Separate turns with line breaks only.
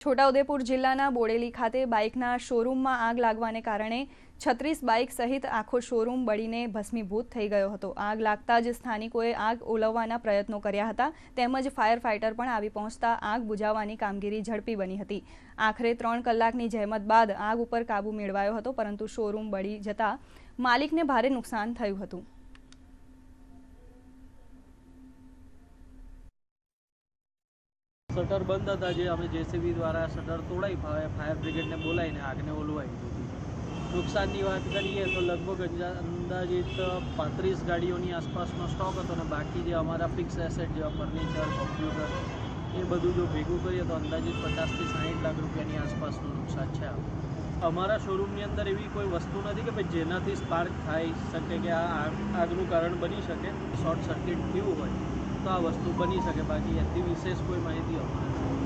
છોટાઉદેપુર જિલ્લાના બોડેલી ખાતે બાઇકના શોરૂમમાં આગ લાગવાને કારણે છત્રીસ બાઇક સહિત આખો શોરૂમ બળીને ભસ્મીભૂત થઈ ગયો હતો. આગ લાગતા જ સ્થાનિકોએ આગ ઓલવવાના પ્રયત્નો કર્યા હતા. તેમજ ફાયર ફાઇટર પણ આવી પહોંચતા આગ બુઝાવવાની કામગીરી ઝડપી બની હતી. આખરે ત્રણ કલાકની જહેમત બાદ આગ ઉપર કાબૂ મેળવાયો હતો, પરંતુ શોરૂમ બળી જતા માલિકને ભારે નુકસાન થયું હતું.
શટર બંધ હતા જે અમે જેસીબી દ્વારા શટર તોડાવી ફાયર બ્રિગેડને બોલાવીને આગને ઓલવાઈ નુકસાનની વાત કરીએ તો લગભગ અંદાજિત પાંત્રીસ ગાડીઓની આસપાસનો સ્ટોક હતો અને બાકી જે અમારા ફિક્સ એસેટ જેવા ફર્નિચર કોમ્પ્યુટર એ બધું જો ભેગું કરીએ તો અંદાજિત પચાસથી સાઠ લાખ રૂપિયાની આસપાસનું નુકસાન છે. અમારા શોરૂમની અંદર એવી કોઈ વસ્તુ નથી કે ભાઈ જેનાથી સ્પાર્ક થઈ શકે કે આ આગનું કારણ બની શકે શોર્ટ સર્કિટ થયું હોય. આ વસ્તુ બની શકે. બાકી એથી વિશેષ કોઈ માહિતી અમારે